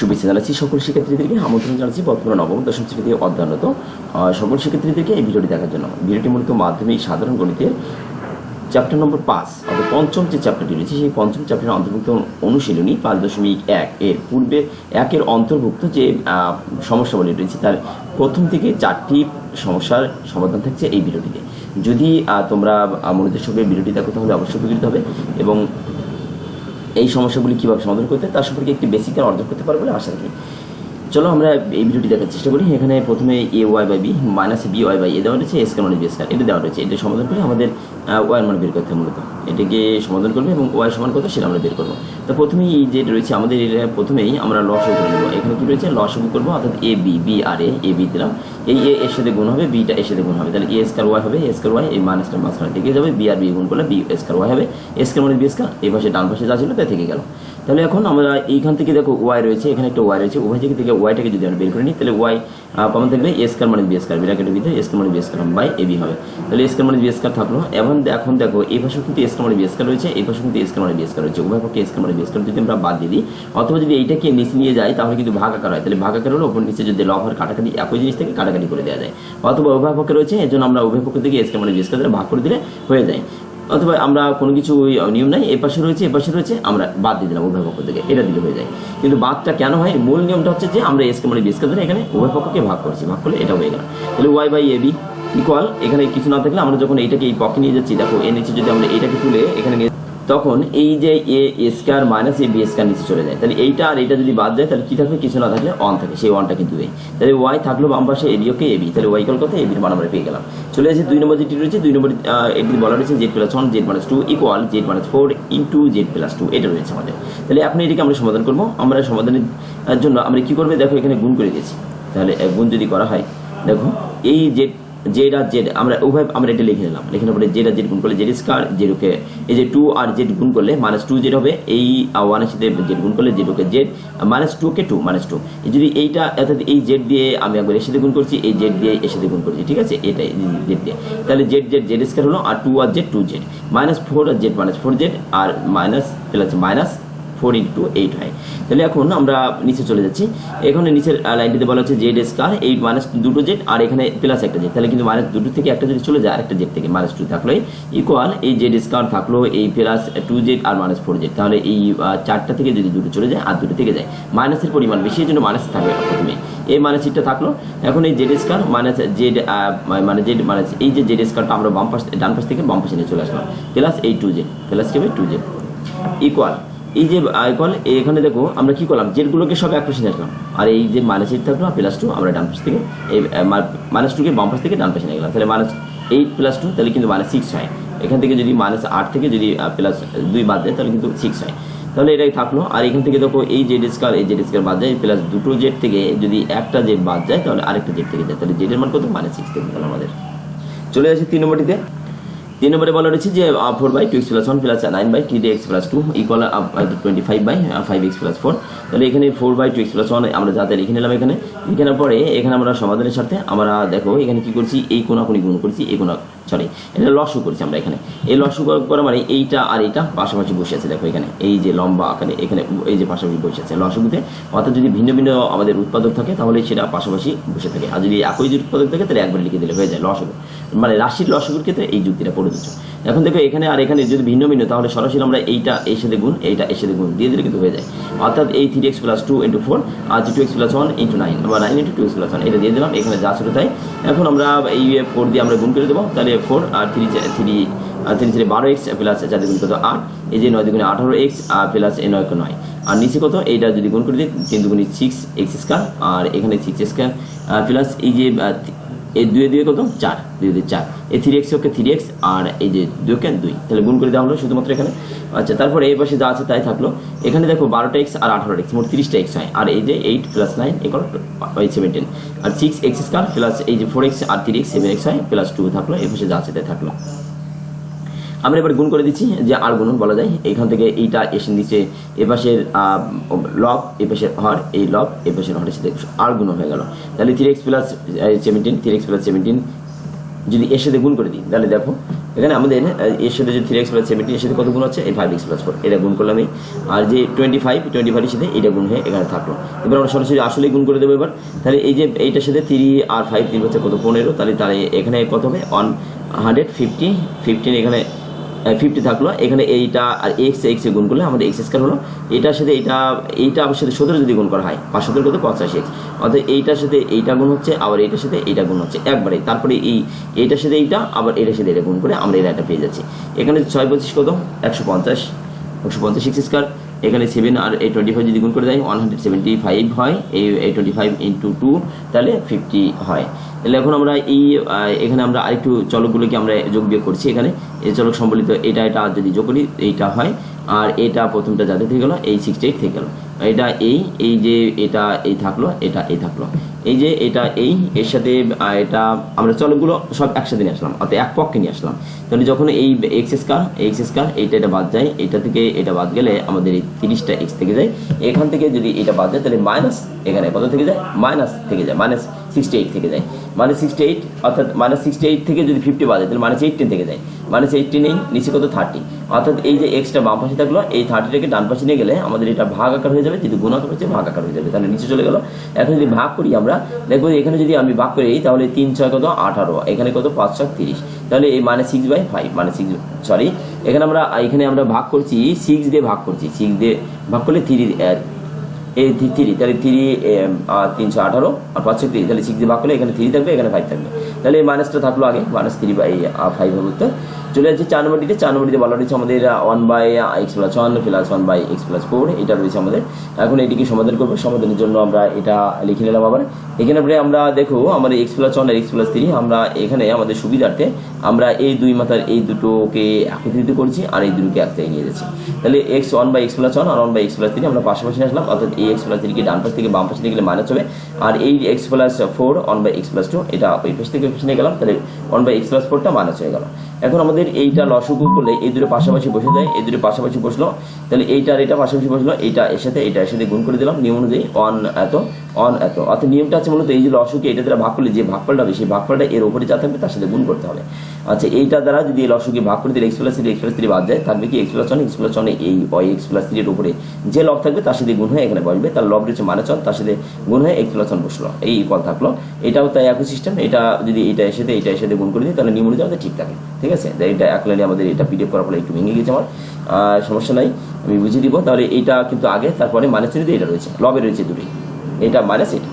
শুভেচ্ছা জানাচ্ছি সকল শিক্ষার্থীদেরকে আমন্ত্রণ জানাচ্ছি বর্তমান নবম দশম শ্রেণীতে অধ্যয়নরত সকল শিক্ষার্থীদেরকে এই ভিডিওটি দেখার জন্য। ভিডিওটি মূলত মাধ্যমিক সাধারণ গণিতের চ্যাপ্টার নম্বর পাঁচ অর্থাৎ পঞ্চম যে চ্যাপ্টারটি রয়েছে সেই পঞ্চম চ্যাপ্টারের অন্তর্ভুক্ত অনুশীলনী পাঁচ দশমিক এক এর পূর্বে একের অন্তর্ভুক্ত যে আহ, সমস্যাবলী রয়েছে তার প্রথম থেকে চারটি সমস্যার সমাধান থাকছে এই ভিডিওটিতে। যদি তোমরা মনোযোগ সঙ্গে ভিডিওটি দেখো তাহলে অবশ্যই উপকৃত হবে এবং এই সমস্যাগুলি কীভাবে সমাধান করতে তার সম্পর্কে একটি বেসিক জ্ঞান অর্জন করতে পারবে বলে আশা রাখি। চলো আমরা এই ভিডিওটি দেখার চেষ্টা করি। এখানে প্রথমে a y by b minus b y by a দেওয়া রয়েছে এস মানে বি স্কয়ার এটা দেওয়া রয়েছে। এটা সমাধান করে আমাদের ওয়াই মান বের করতে মূলত। এটাকে সমাধান করবে এবং ওয়াই সমান কত সেটা আমরা বের করব। তো প্রথমেই এই যে রয়েছে আমাদের, এটা প্রথমেই আমরা লসও করে নেব এখানে কি রয়েছে? লসও করব, অর্থাৎ এ বি বি আর এ এ বি দিলাম। এই এ এর সাথে গুণ হবে বিটা এর সাথে গুণ হবে। তাহলে এ স্কয়ার ওয়াই হবে এ স্কয়ার ওয়াই এই মাইনাসটা মাঝখানে থেকে যাবে বি আর বি গুণ করলে বি স্কয়ার ওয়াই হবে। এস স্কয়ার মানে বি স্কয়ার এই পাশে ডান পাশে যা ছিল তা থেকে গেল। তাহলে এখন আমরা এইখান থেকে দেখো ওয়াই রয়েছে, এখানে একটা ওয়াই রয়েছে, উভয় দিকে থেকে ওয়াইটাকে যদি আমরা বের করে নিই, তাহলে ওয়াই কমন থাকলে এসকার মানে বি স্কয়ার ব্র্যাকেটের ভিতরে এ স্কয়ার মানে b square by a b হবে। তাহলে এ স্কয়ার মানে বি স্কয়ার থাকল। এখন এখন দেখো, এই পাশেও কিন্তু এ স্কয়ার মানে বি স্কয়ার রয়েছে, এই পাশেও কিন্তু এ স্কয়ার মানে বি স্কয়ার রয়েছে। উভয় পক্ষে এ স্কয়ার মানে বি স্কয়ার যদি আমরা বাদ দিয়ে দিই, অথবা যদি এইটাকে নিচে নিয়ে যাই, তাহলে কিন্তু ভাগ আকার হয়। তাহলে ভাগ আকার হলো ওপর নিচে যদি লব আর কাটাকাটি একই জিনিস থেকে, কাটাকাটি করে দেওয়া যায়। অথবা উভয় পক্ষে রয়েছে, এর জন্য আমরা উভয় পক্ষ থেকে এ স্কয়ার মানে বি স্কয়ার দ্বারা ভাগ করে দিলে হয়ে যায়। অথবা আমরা কোনো কিছু ওই নিয়ম নাই এ পাশে রয়েছে এ পাশে রয়েছে, আমরা বাদ দিয়ে দিলাম উভয় পক্ষ থেকে এটা দিলে হয়ে যায়। কিন্তু বাদটা কেন হয়? মূল নিয়মটা হচ্ছে যে, আমরা এসকে মানে বিএসকে ধরে এখানে উভয় পক্ষকে ভাগ করছি। ভাগ করলে এটা হয়ে গেল। তাহলে y by a b equal এখানে কিছু না থাকলে আমরা যখন এইটাকে এই পক্ষে নিয়ে যাচ্ছি, দেখো এনেছি নিচে যদি আমরা এইটাকে তুলে এখানে তখন এই যে a square minus a, b square নিচে চলে যায়। তাহলে এইটা আর এটা যদি বাদ যায়, তাহলে কি থাকবে? কিছু না থাকলে অন থাকে। সেই ওয়ানটা কিন্তু এই। তাহলে ওয়াই থাকল বাম পাশে এডিওকে এবি তাহলে ওয়াই কল কত? এবির মান আমরা পেয়ে গেলাম। চলে আসে দুই নম্বর যেটি রয়েছে, দুই নম্বর এটি বলা রয়েছে z plus one z minus two equal z minus four into z plus two এটা রয়েছে আমাদের। তাহলে আপনি এটিকে আমরা সমাধান করব। আমরা সমাধানের জন্য আমরা কি করবে? দেখো এখানে গুণ করে দিয়েছি। তাহলে গুণ যদি করা হয়, দেখো, এই জেড জেড আর জেড আমরা উভয় আমরা এটা লিখে নিলাম। লিখে পরে জেড আর জেড গুণ করলে জেড স্কয়ার জেডোকে এই যে টু আর জেড গুণ করলে মাইনাস টু জেড হবে, এই ওয়ানের সাথে জেড গুণ করলে জেডোকে জেড মাইনাস টু কে টু মাইনাস টু যদি এইটা, অর্থাৎ এই জেড দিয়ে আমি একবার এর সাথে গুণ করছি, এই জেড দিয়ে এর সাথে গুণ করছি, ঠিক আছে? এটাই জেড দিয়ে। তাহলে জেড জেড জেড স্কয়ার হলো আর টু আর z two z minus four আর জেড মাইনাস ফোর জেড আর minus plus minus four into eight হয় তাহলে এখন আমরা নিচে চলে যাচ্ছি। এখানে নিচের লাইনটিতে বলা হচ্ছে জেড স্কার এইট মাইনাস দুটো জেড আর এখানে প্লাস একটা জেড তাহলে কিন্তু মাইনাস দুটো থেকে একটা যদি চলে যায়, আরেকটা জেড থেকে মাইনাস টু থাকল। ইকুয়াল এই জেড স্কার থাকল, এই প্লাস টু জেড আর মাইনাস ফোর জেড তাহলে এই চারটা থেকে যদি দুটো চলে যায়, আর দুটো থেকে যায় মাইনাসের পরিমাণ বেশি এই জন্য মাইনাস থাকবে প্রথমে। এই মাইনাস সিটটা থাকল। এখন এই জেড স্কার মাইনাস জেড মানে জেড মাইনাস এই যে জেড স্কারটা আমরা বাম পাশ, ডান পাশ থেকে বাম পাশে নিয়ে চলে আসলাম। প্লাস এই টু জেড প্লাস কি হবে? টু জেড ইকুয়াল এই যে আইকন এখানে দেখো, আমরা কি করলাম? জেডগুলোকে সব এক পাশে নিয়ে আর এই যে মাইনাস এইট থাকল প্লাস টু আমরা ডান পাশ থেকে এই মাইনাস টুকে বাম পাশ থেকে ডান পাশে নিয়ে গেলাম। তাহলে মাইনাস এইট প্লাস টু তাহলে কিন্তু মাইনাস সিক্স হয়। এখান থেকে যদি মাইনাস আট থেকে যদি প্লাস দুই বাদ দেয়, তাহলে কিন্তু সিক্স হয়। তাহলে এটাই থাকল। আর এখান থেকে দেখো, এই জেড স্কার এই জেড স্কার বাদ যায় প্লাস দুটো জেড থেকে যদি একটা জেড বাদ যায়, তাহলে আরেকটা জেড থেকে যায়। তাহলে জেডের মান কত? মাইনাস সিক্স থেকে গেল আমাদের। চলে আসি তিন নম্বরটিতে। তিন নম্বরে বলা রয়েছে যে four by two x plus one plus nine by t x plus two equal twenty five by five x plus four তাহলে এখানে four by two x plus one আমরা যাতে লিখে নিলাম এখানে লিখে নেওয়ার পরে এখানে আমরা সমাধানের সাথে আমরা দেখো এখানে কি করছি, এই কোনাকুনি গুণ করছি, এই কোনা সরি এটা লসু করছি আমরা এখানে। এই লসু করা মানে এইটা আর এইটা পাশাপাশি বসে আছে দেখো এখানে, এই যে লম্বা আকারে এখানে, এই যে পাশাপাশি বসে আছে লসুগুতে অর্থাৎ যদি ভিন্ন ভিন্ন আমাদের উৎপাদক থাকে তাহলে সেটা পাশাপাশি বসে থাকে। আর যদি একই যে উৎপাদক থাকে তাহলে একবার লিখে দিলে হয়ে যায় লসগু মানে রাশির লসগুর ক্ষেত্রে এই যুক্তিটা পড়ে দিচ্ছ এখন দেখো এখানে আর এখানে যদি ভিন্ন ভিন্ন, তাহলে সরাসরি আমরা এইটা এর সাথে গুণ এইটা এর সাথে গুণ দিয়ে দিলে কিন্তু হয়ে যায়। অর্থাৎ এই three x plus two into four আর two x plus one into nine বা nine into two x plus one এটা দিয়ে দিলাম, এখানে যা ছিল তাই। এখন আমরা এই ফোর দিয়ে আমরা গুণ করে দেবো, তাহলে ফোর আর থ্রি থ্রি থ্রি থ্রি বারো এক্স প্লাস চার দুগুণ কত আট, এই যে নয় দুগুণে আঠারো এক্স আর প্লাস এ নয় নয়। আর নিচে কত, এইটা যদি গুণ করে দিই, তিন দুগুণি সিক্স এক্স স্কোয়ার আর এখানে সিক্স স্কোয়ার প্লাস এই যে এই দুয়ে দুয়ে কত? চার। দুই দুই চার। এই three x okay three x আর এই যে দুকে দুই। তাহলে গুণ করে দেওয়া হলো শুধুমাত্র এখানে। আচ্ছা তারপরে এই পাশে যা আছে তাই থাকল। এখানে দেখো বারোটা এক্স আর আঠারো এক্স মোট তিরিশটা এক্স হয়। আর এই যে এইট প্লাস নাইন এখন সেভেন্টিন আর সিক্স এক্স স্কোয়ার প্লাস এই যে ফোর এক্স আর থ্রি এক্স সেভেন এক্স হয় প্লাস টু থাকল। এই পাশে যা আছে তাই থাকল। আমরা এবার গুণ করে দিচ্ছি যে আর গুণন বলা যায়। এখান থেকে এইটা এসে নিচে, এপাশের লব, এপাশের হর, এই লব, এপাশের হরের সাথে আর গুণ হয়ে গেল। তাহলে three x plus seventeen three x plus seventeen যদি এর সাথে গুণ করে দিই, তাহলে দেখো, এখানে আমাদের এর সাথে যে থ্রি এক্স প্লাস সেভেন্টি এর সাথে কত গুণ হচ্ছে এই ফাইভ এক্স প্লাস ফোর এটা গুণ করলাম আমি আর যে টোয়েন্টি ফাইভ টোয়েন্টি ফাইভের সাথে এটা গুণ হয়ে এখানে থাকল। এবার আমরা সরাসরি আসলেই গুণ করে দেবো এবার। তাহলে এই যে এইটার সাথে থ্রি আর ফাইভ তিন হচ্ছে কত? পনেরো। তাহলে তাহলে এখানে কত হবে? ওয়ান হান্ড্রেড ফিফটি ফিফটিন এখানে ফিফটি থাকল। এখানে এইটা আর এক্স এক্স গুণ করলে আমাদের এক্স স্কোয়ার হলো। এটার সাথে এইটা এইটা আবার সাথে সতেরো যদি গুণ করা হয়, পাঁচ সতেরো কত পঁচাশি এক্স অর্থাৎ এইটার সাথে এইটা গুণ হচ্ছে, আবার এইটার সাথে এইটা গুণ হচ্ছে একবারে। তারপরে এই, এইটার সাথে এইটা, আবার এটার সাথে এটা গুণ করে আমরা এটা পেয়ে যাচ্ছি। এখানে ছয় পঁচিশ কত? একশো পঞ্চাশ। একশো পঞ্চাশ এক্স স্কোয়ার এখানে সেভেন আর এই টোয়েন্টি ফাইভ যদি গুণ করে দেয় ওয়ান হান্ড্রেড সেভেন্টি ফাইভ হয়। এই টোয়েন্টি ফাইভ ইন্টু টু তাহলে ফিফটি হয়। তাহলে এখন আমরা এই এখানে আমরা আরেকটু চলকগুলোকে আমরা যোগ বিয়োগ করছি এখানে। এই চলক সম্বলিত এটা এটা যদি যোগ করি, এইটা হয়। আর এটা প্রথমটা যাতে থেকে গেলো, এই সিক্সটি এইট থেকে গেলো। এটা এই এই যে এটা এই থাকল, এটা এই থাকল। এই যে এটা এই, এর সাথে এটা আমরা চলকগুলো সব একসাথে নিয়ে আসলাম, অর্থাৎ এক পক্ষে নিয়ে আসলাম। তাহলে যখন এই এক্স স্কার এক্স স্কার এইটা, এটা বাদ যায়, এটা থেকে এটা বাদ গেলে আমাদের এই তিরিশটা এক্স থেকে যায়। এখান থেকে যদি এটা বাদ যায়, তাহলে মাইনাস এখানে কত থেকে যায়? মাইনাস থেকে যায়। মাইনাস সিক্সটি এইট থেকে যায়। মাইনাস সিক্সটি এইট অর্থাৎ মাইনাস সিক্সটি এইট থেকে যদি ফিফটি বাদ তাহলে মাইনাস এইটিন থেকে যায়। মাইনাস এইটিন এই নিচে কত থার্টি অর্থাৎ এই যে এক্সটা বাম পাশে থাকল, এই থার্টিটাকে ডান পাশে নিয়ে গেলে আমাদের এটা ভাগ আকার হয়ে যাবে যদি গুণ আকার হচ্ছে ভাগ আকার হয়ে যাবে, তাহলে নিচে চলে গেল। এখন যদি ভাগ করি আমরা দেখব এখানে যদি আমি ভাগ করি তাহলে তিন ছয় কত? আঠারো। এখানে কত? পাঁচ ছয় তিরিশ। তাহলে এই মানে সিক্স বাই ফাইভ মানে সিক্স সরি এখানে আমরা এখানে আমরা ভাগ করছি সিক্স দিয়ে ভাগ করছি। সিক্স দিয়ে ভাগ করলে থ্রি এই থ্রি তাহলে থ্রি তিনশো আঠারো, আর পাঁচশো তিরিশ, তাহলে সিক্স দিয়ে ভাগ করলে এখানে থ্রি থাকবে, এখানে ফাইভ থাকবে। তাহলে এই মাইনাসটা থাকল আগে মাইনাস থ্রি বাই ফাইভ হবে উত্তর। চলে যাচ্ছে চার নম্বরটিতে চার নম্বরটিতে বলা রয়েছে আমাদের one by x plus one plus one by x plus four এটা রয়েছে আমাদের এখন এটিকে সমাধান করব সমাধানের জন্য আমরা এটা লিখে নিলাম আবার এখানে পরে আমরা দেখো আমাদের এক্স প্লাস ওয়ান আর এক্স প্লাস থ্রি আমরা এখানে আমাদের সুবিধার্থে আমরা এই দুই মাথার এই দুটোকে একত্রিত করছি আর এই দুটোকে এক জায়গায় নিয়ে যাচ্ছি তাহলে x one by x plus one R one by x plus three আমরা পাশাপাশি আসলাম অর্থাৎ এই এক্স প্লাস থ্রিকে ডান পাশ থেকে বাম পাশে নিয়ে গেলে মাইনাস হবে আর এই x plus four one by x plus two এটা ওই পাশ থেকে নিয়ে গেলাম তাহলে ওয়ান বাই এক্স প্লাস ফোরটা মাইনাস হয়ে গেল এখন আমাদের এইটা লসগু করলে এই দুটো পাশাপাশি বসে যায়, এই দুটো পাশাপাশি বসল। তাহলে এইটা আর এটা পাশাপাশি বসল, এইটা এর সাথে এটা এর সাথে গুণ করে দিলাম। নিয়ম অনুযায়ী অন এত অন এত। অর্থাৎ নিয়মটা আছে মূলত এই যে লসুকে এটা দ্বারা ভাগ করলে যে ভাগফলটা হবে, সেই ভাগফলটা এর উপরে যা থাকবে তার সাথে গুণ করতে হবে। আচ্ছা এইটা দ্বারা যদি এই লসুকে ভাগ করে দিলে x plus three x plus three বাদ যায়, থাকবে কি x plus one x plus one এই ওয়াই এক্স প্লাস থ্রির উপরে যে লব থাকবে তার সাথে গুণ হয়ে এখানে বসবে। তার লব রয়েছে মানে চন তার সাথে গুণ হয়ে এক্স প্লাস ওয়ান বসল। এই পদ থাকল। এটাও তাই একই সিস্টেম এটা যদি এটা এর সাথে এটা এর সাথে গুণ করে দিই, তাহলে নিয়ম অনুযায়ী আমাদের ঠিক থাকে। ঠিক আছে? এটা এক লাইনে আমাদের এটা পিডিএফ করার ফলে একটু ভেঙে গেছে আমার। সমস্যা নাই, আমি বুঝিয়ে দিব। তাহলে এইটা কিন্তু আগে, তারপরে মাইনাস থ্রিতে এটা রয়েছে। লবে রয়েছে দুটোই। এটা মাইনাস এটা।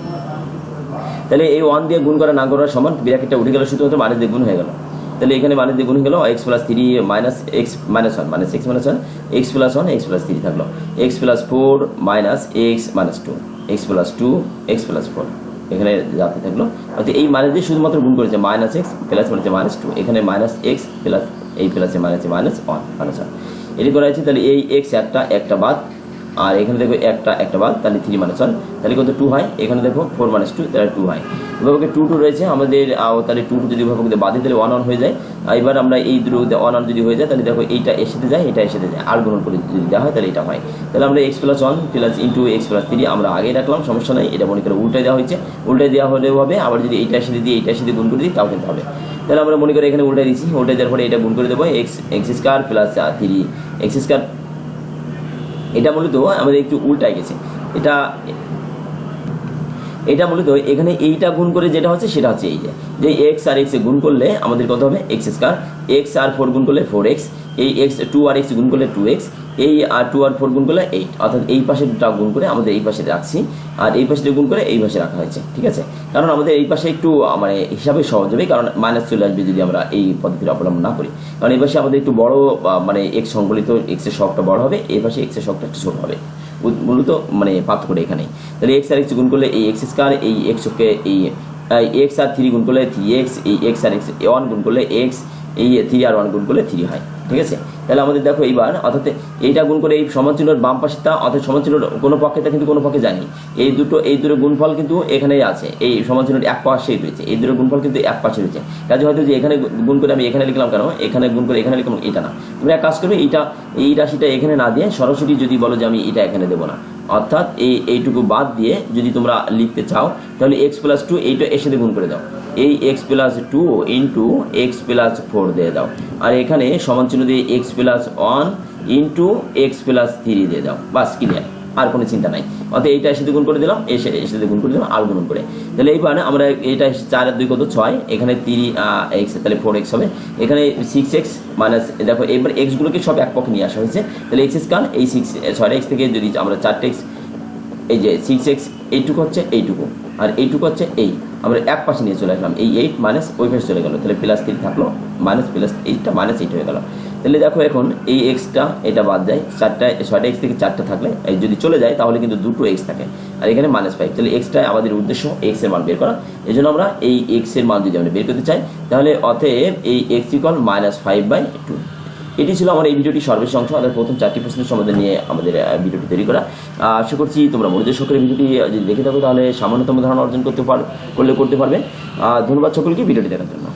তাহলে এই ওয়ান দিয়ে গুণ করা, না করার সমান ব্র্যাকেটটা উঠে গেল শুধুমাত্র মাইনাস দিয়ে গুণ হয়ে গেল। তাহলে এখানে মাইনাস দিয়ে গুণ হয়ে গেল x plus three minus x minus one minus x minus one x plus one x plus three থাকল। X plus four minus x minus two x plus two x plus four এখানে যাতে থাকল। অর্থাৎ এই মাইনাস দিয়ে শুধুমাত্র গুণ করেছে মাইনাস এক্স প্লাস মানে মাইনাস টু এখানে মাইনাস এক্স প্লাস এই প্লাসে মাইনাসে মাইনাস ওয়ান মাইনাস ওয়ান এটি করা হয়েছে, তাহলে এই এক্স একটা একটা বাদ আর এখানে দেখো একটা একটা বাদ তাহলে থ্রি মাইনাস ওয়ান তাহলে কত টু হয়। এখানে দেখো ফোর মাইনাস টু তাহলে টু হয়। উদ্ভাবকে টু টু রয়েছে। আমাদের তাহলে টু টু যদি উদ্ভাবকদের বাদে তাহলে ওয়ান ওয়ান হয়ে যায়। এবার আমরা এই দুটো ওয়ান ওয়ান যদি হয়ে যায়, তাহলে দেখো এইটা এর সাথে যায়, এটা এর সাথে যায়। আর গ্রহণ করে যদি দেওয়া হয়, তাহলে এটা হয়। তাহলে আমরা x plus one plus into x plus three আমরা আগেই রাখলাম, সমস্যা নাই। এটা মনে করে উল্টে দেওয়া হয়েছে। উল্টে দেওয়া হলেও হবে, আবার যদি এইটার সাথে দিয়ে এইটার সাথে গুণ করে দিই, তাও কিন্তু হবে। তাহলে আমরা মনে করি এখানে উল্টে দিচ্ছি উল্টে দেওয়ার পরে এটা গুণ করে দেবো x x square plus three x square এটা মূলত আমাদের একটু উল্টায় গেছে। এটা এটা মূলত এখানে এইটা গুণ করে যেটা হচ্ছে সেটা হচ্ছে এই যে এক্স আর এক্স গুণ করলে আমাদের কত হবে? এক্স স্কোয়ার এক্স আর ফোর গুণ করলে ফোর এক্স এই এক্স টু আর এক্স গুণ করলে টু এক্স এই আর টু আর ফোর গুণ করলে এইট অর্থাৎ এই পাশে দুটা গুণ করে আমাদের এই পাশে রাখছি। আর এই পাশে গুণ করে এই পাশে রাখা হয়েছে, ঠিক আছে? কারণ আমাদের এই পাশে একটু মানে হিসাবে সহজ হবে, কারণ মাইনাস চলে আসবে যদি আমরা এই পদ্ধতির অবলম্বন না করি। কারণ এই পাশে আমাদের একটু বড় মানে এক্স সংকলিত এক্সের শখটা বড় হবে, এই পাশে এক্সের শখটা একটু ছোট হবে। মূলত মানে পার্থক্যটা এখানেই। তাহলে এক্স আর এক্স গুণ করলে এই এক্স স্কোয়ার এই এক্স এক্সকে এই এক্স আর থ্রি গুণ করলে থ্রি এক্স এই এক্স আর এক্স ওয়ান গুণ করলে এক্স এই থ্রি আর ওয়ান গুণ করলে থ্রি হয়। ঠিক আছে? তাহলে আমাদের দেখো এইবার, অর্থাৎ এইটা গুণ করে এই সমানচিহ্নর বাম পাশেটা অর্থাৎ সমানচিহ্নর কোনো পক্ষেটা কিন্তু কোনো পক্ষে জানি এই দুটো এই দুটো গুণফল কিন্তু এখানেই আছে। এই সমানচিহ্নর এক পাশেই রয়েছে। এই দুটো গুণফল কিন্তু এক পাশে রয়েছে। কাজে হয়তো যে এখানে গুণ করে আমি এখানে লিখলাম কেন? এখানে গুণ করে এখানে লিখলাম এটা না। তুমি এক কাজ করবে, এইটা, এই রাশিটা এখানে না দিয়ে সরাসরি যদি বলো যে আমি এটা এখানে দেবো না। অর্থাৎ এই, এইটুকু বাদ দিয়ে যদি তোমরা লিখতে চাও, তাহলে এক্স প্লাস টু এইটা এর সাথে গুণ করে দাও। এই x plus two into x plus four দিয়ে দাও। আর এখানে সমান চিহ্ন দিয়ে x plus one into x plus three দিয়ে দাও। বাস ক্লিয়ার আর কোনো চিন্তা নাই। অর্থাৎ এইটা এসে গুণ করে দিলাম, এসে এসে গুণ করে দিলাম আর গুণ করে। তাহলে এইবার আমরা এটা চার দুই কত? ছয়। এখানে তিরি এক্স তাহলে ফোর এক্স হবে। এখানে সিক্স এক্স মাইনাস দেখো, এবার এক্সগুলোকে সব এক পক্ষে নিয়ে আসা হয়েছে। তাহলে এক্স কান এই সিক্স ছয় এক্স থেকে যদি আমরা চারটে এক্স এই যে সিক্স এক্স এইটুকু হচ্ছে এইটুকু। আর এইটুকু হচ্ছে এই। আমরা এক পাশে নিয়ে চলে আসলাম। এই এইট মাইনাস ওই পাশে চলে গেলো। তাহলে প্লাস থ্রি থাকল মাইনাস প্লাস এইটটা মাইনাস এইট হয়ে গেল। তাহলে দেখো এখন এই এক্সটা এটা বাদ যায়। চারটা ছয়টা এক্স থেকে চারটা থাকলে যদি চলে যায়, তাহলে কিন্তু দুটো এক্স থাকে। আর এখানে মাইনাস ফাইভ তাহলে এক্সটা আমাদের উদ্দেশ্য এক্সের মান বের করা। এই জন্য আমরা এই এক্সের মান যদি আমরা বের করতে চাই, তাহলে অতএব এই x equal minus five by two এটি ছিল আমার এই ভিডিওটি। সর্বশেষ অংশ। আমাদের প্রথম চারটি প্রশ্নের সমাধান নিয়ে আমাদের ভিডিওটি তৈরি করা। আশা করছি তোমরা মনোযোগ সহকারে ভিডিওটি দেখে থাকো তাহলে সামান্যতম ধারণা অর্জন করতে পার, করলে, করতে পারবে। ধন্যবাদ সকলকে ভিডিওটি দেখার জন্য।